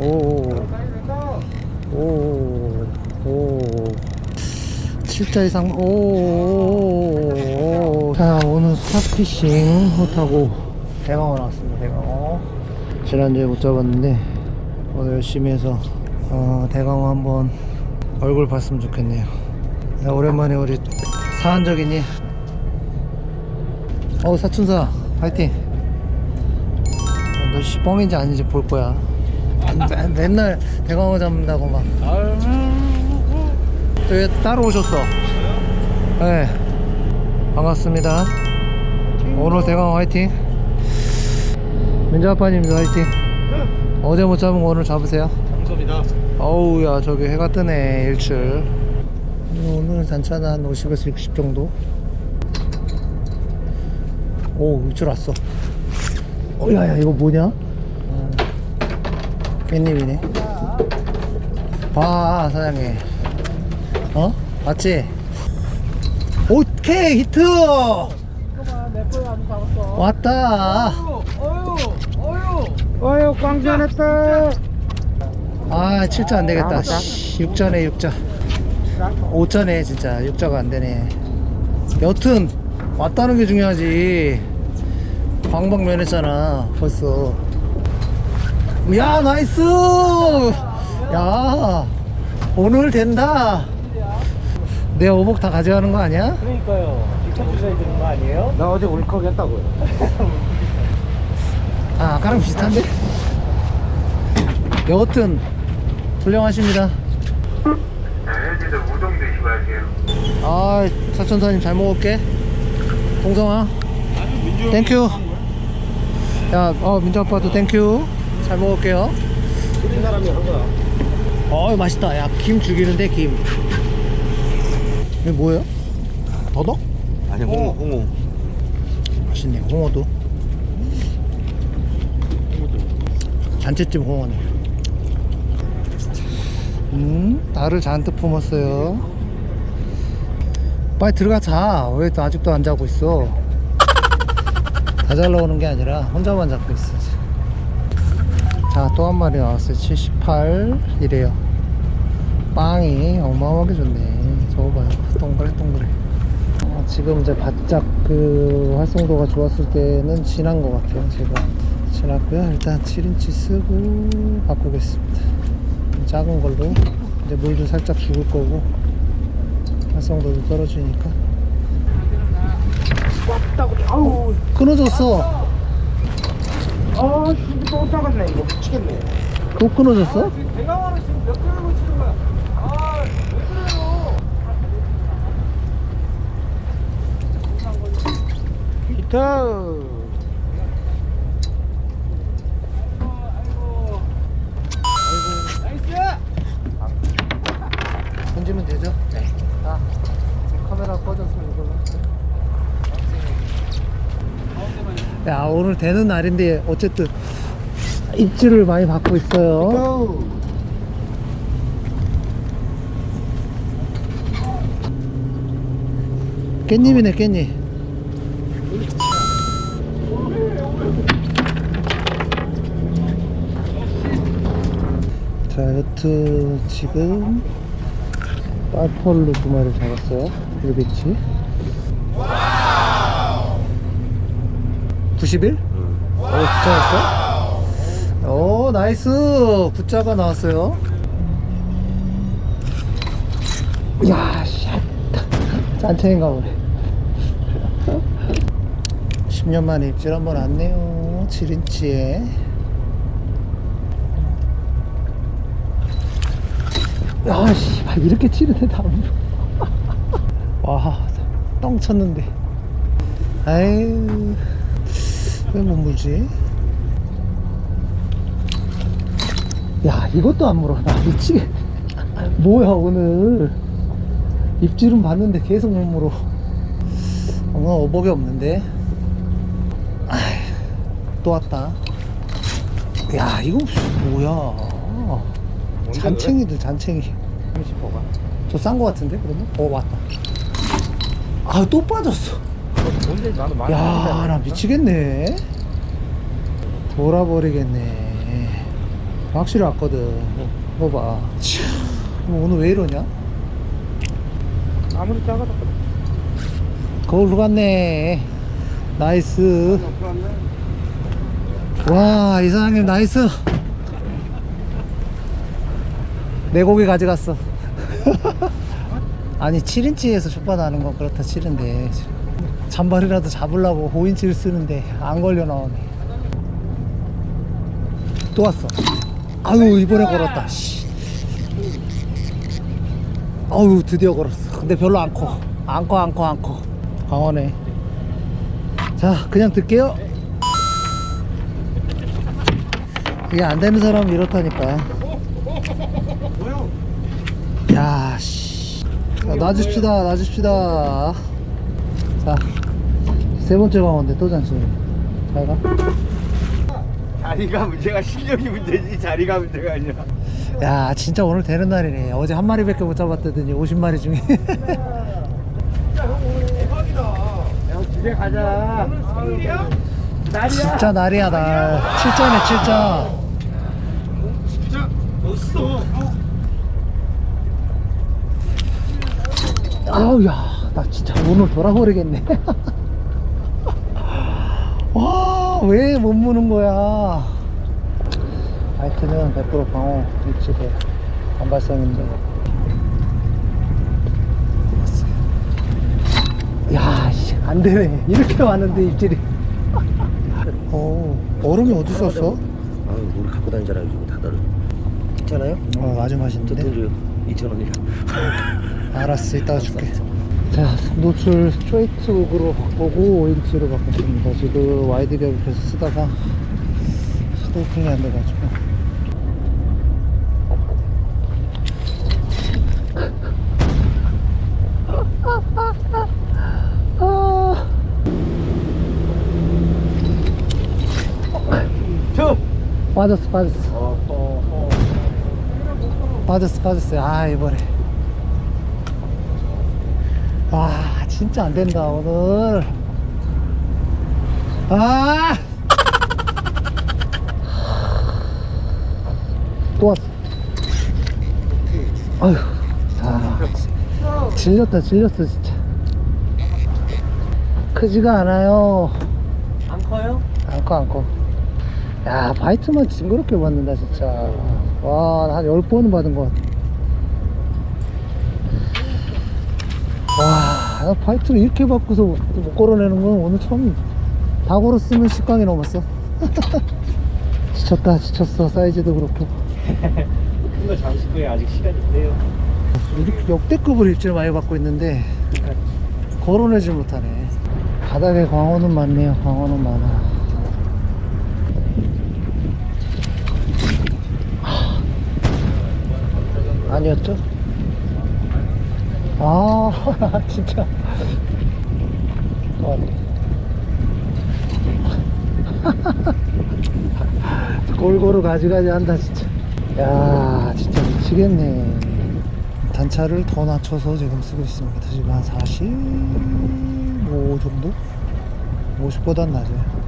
오. 오. 오. 7자 이상, 오. 오. 자, 오늘 스타피싱 호타고 대강어 나왔습니다, 대강어. 지난주에 못 잡았는데, 오늘 열심히 해서, 어, 대강어 한번 얼굴 봤으면 좋겠네요. 야, 오랜만에 우리 사한적이니? 어우, 사춘사, 파이팅! 너 씨, 뻥인지 아닌지 볼 거야. 매- 맨날 대광어 잡는다고 막. 저기 따로 오셨어. 네. 반갑습니다. 오늘 대광어 화이팅. 민자 아빠님도 화이팅. 어제 못 잡은 거 오늘 잡으세요. 감사합니다. 어우, 야, 저기 해가 뜨네, 일출. 오늘 단차는 한 50에서 60 정도. 오, 일출 왔어. 어, 야, 야, 이거 뭐냐? 어, 깻잎이네. 봐, 사장님. 어? 맞지? 오케이, 히트! 왔다! 어유 꽝전했다. 아, 7자 안 되겠다. 6자네, 6자. 5자네, 진짜. 6자가 안 되네. 여튼, 왔다는 게 중요하지. 방방 면했잖아, 벌써. 야, 나이스! 야, 오늘 된다. 내 오복 다 가져가는 거 아니야? 그러니까요. 직접 주셔야 되는 거 아니에요? 나 어제 울컥 했다고요. 아, 아까랑 비슷한데? 여튼, 훌륭하십니다. 애기들 우동 드시고 하세요. 아, 사천사님 잘 먹을게. 동성아. 땡큐. 야, 어, 민주 아빠도 땡큐. 잘 먹을게요. 우리 사람이 한 거야. 어, 맛있다. 야, 김 죽이는데, 김. 이게 뭐예요? 더덕? 아니 홍어 홍어. 맛있네, 홍어도. 잔치집 홍어네. 음, 알을 잔뜩 품었어요. 빨리 들어가 자. 왜 또 아직도 안 자고 있어? 다잘 나오는 게 아니라 혼자만 잡고 있어. 자, 또 한 마리 나왔어요. 78 이래요. 빵이 어마어마하게 좋네. 저거 봐요. 동그래 동그래. 어, 지금 이제 바짝 그 활성도가 좋았을 때는 지난 것 같아요. 제가 지났고요. 일단 7인치 쓰고 바꾸겠습니다. 작은 걸로 이제 물도 살짝 죽을 거고 활성도도 떨어지니까. 아우. 끊어졌어. 아 진짜 또 작았네 이거 미치겠네. 또 끊어졌어? 대강화는 지금 몇 개월을 치는 거야? 아 왜 그래요? 히트. 던지면 되죠? 네. 아, 지금 카메라 꺼졌으면 이걸로. 야, 오늘 되는 날인데, 어쨌든, 입질을 많이 받고 있어요. 고. 깻잎이네, 깻잎. 자, 여트 지금 빨펄로 두 마리 잡았어요. 빌비치. 91? 오, 굿자였어? 오, 나이스! 굿자가 나왔어요. 야, 씨. 짠챙인가 보네. 10년 만에 입질 한 번 왔네요. 7인치에. 야, 씨, 이렇게 치는데 안 물어. 와, 똥 쳤는데. 아유, 왜 못 물지? 야, 이것도 안 물어. 나 미치겠. 뭐야, 오늘. 입질은 봤는데 계속 못 물어. 오늘 어복이 없는데. 아휴, 또 왔다. 야, 이거 뭐야. 잔챙이들, 잔챙이. 30호가. 저 싼 거 같은데, 그러면? 어, 왔다. 아, 또 빠졌어. 뭔데? 나도 많이. 야, 나 미치겠네. 돌아버리겠네. 확실히 왔거든. 뭐, 봐봐 참, 오늘 왜 이러냐? 아무리 작아도 거울로 갔네. 나이스. 와 이사장님 나이스. 내 고기 가져갔어. 아니 7인치에서 숏바다 하는 건 그렇다 치는데 잔발이라도 잡으려고 5인치를 쓰는데 안 걸려 나오네. 또 왔어. 아유 이번에 걸었다. 씨. 아유 드디어 걸었어. 근데 별로 안커안커안커안커. 강원해 자 그냥 들게요. 이게 안 되는 사람은 이렇다니까. 야, 씨. 자, 놔줍시다, 놔줍시다. 자, 세 번째 강원데 또 잔치. 잘 가. 자리가 문제가 실력이 문제지 자리가 문제가 아니라. 야, 진짜 오늘 되는 날이네. 어제 한 마리밖에 못 잡았다더니 50마리 중에. 형 집에 가자. 오늘 생일이야? 날이야. 진짜 날이야, 날. 7자네, 7자. 진짜 멋있어. 아우, 야, 나 진짜 오늘 돌아버리겠네. 와, 왜 못 무는 거야? 하여튼은 100% 방어 입질에 반발성인데. 야, 씨, 안 되네. 이렇게 왔는데 입질이. 어, 얼음이 어디 있었어? 아, 우리 갖고 다니잖아 요즘 다들. 괜찮아요? 어, 아주 맛있는데. 돈 줘요. 2천 원이야. 알았어 이따가 줄게 자 노출 스트레이트으로 바꾸고 5인치로 바꿨습니다. 지금 와이드 ገብ을 계속 쓰다가 스토킹이 안 돼가지고. 빠졌어 빠졌어. 어, 어, 어. 빠졌어 빠졌어 아 이번에 와 진짜 안 된다 오늘. 아! 또 왔어. 아휴 아, 질렸다 질렸어 진짜. 크지가 않아요. 안 커요? 안 커 안커. 야 바이트만 징그럽게 받는다 진짜. 와한 10번은 받은 것 같아 와나 바이트를 이렇게 받고서 못 걸어내는 건 오늘 처음 다 걸었으면 10강이 넘었어. 지쳤다 지쳤어. 사이즈도 그렇고. 큰거 잡으실 거예요. 아직 시간 있대요. 이렇게 역대급으로 입질 많이 받고 있는데 걸어내질 못하네. 바닥에 광어는 많네요. 광어는 많아. 하, 아니었죠? 아 진짜. 또 왔네 골고루 가지가지 한다 진짜. 야 진짜 미치겠네. 단차를 더 낮춰서 지금 쓰고 있습니다. 지금 한 45 정도? 50보단 낮아요.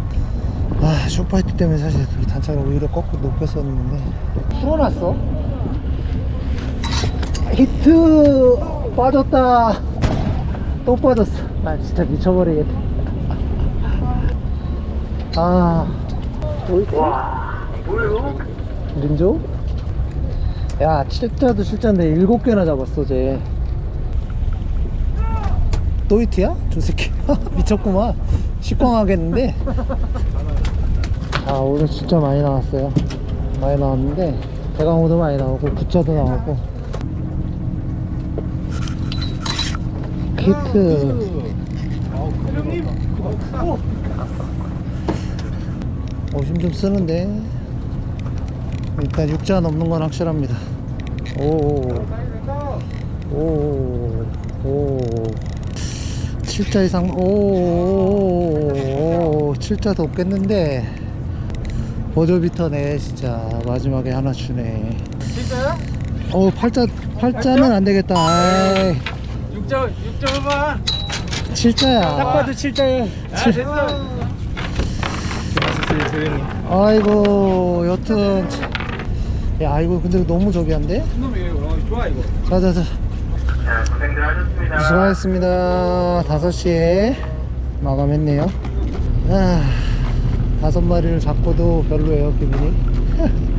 아 쇼파이트 때문에 사실 이 단차를 오히려 거꾸로 높였었는데. 풀어놨어? 히트 빠졌다 또 빠졌어 나 진짜 미쳐버리겠네 아 와, 뭐예요? 린조? 야, 실자도 실자인데 일곱 개나 잡았어, 쟤. 또 히트야? 저 새끼. 미쳤구만. 식광하겠는데? 아, 오늘 진짜 많이 나왔어요. 많이 나왔는데, 대강호도 많이 나오고, 부자도 나오고. 히트. 어, 힘좀 쓰는데. 일단 육자 넘는 건 확실합니다. 오, 오, 오, 7자 이상, 오, 오, 오, 7자도 없겠는데. 버저비터네, 진짜. 마지막에 하나 주네. 진짜요? 어, 8자, 8자는 안 되겠다. 아이, 6점 6점만. 7자야. 딱 봐도 7점이에요. 아, 됐어. 아이고, 여튼. 야 이거 근데 너무 저기 한데? 놈이 좋아 이거 자 자 자 자, 고생들 하셨습니다. 수고하셨습니다 5시에 마감했네요 아, 다섯 마리를 잡고도 별로예요 기분이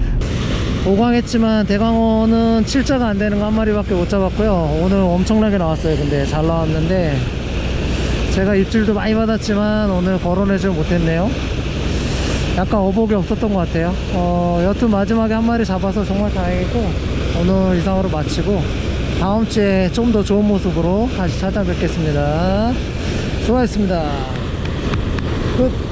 오광했지만 대강어는 칠자가 안 되는 거 한 마리밖에 못 잡았고요. 오늘 엄청나게 나왔어요. 근데 잘 나왔는데 제가 입질도 많이 받았지만 오늘 걸어내질 못했네요. 약간 어복이 없었던 것 같아요. 어, 여튼 마지막에 한 마리 잡아서 정말 다행이고 오늘 이상으로 마치고 다음 주에 좀 더 좋은 모습으로 다시 찾아뵙겠습니다. 수고하셨습니다. 끝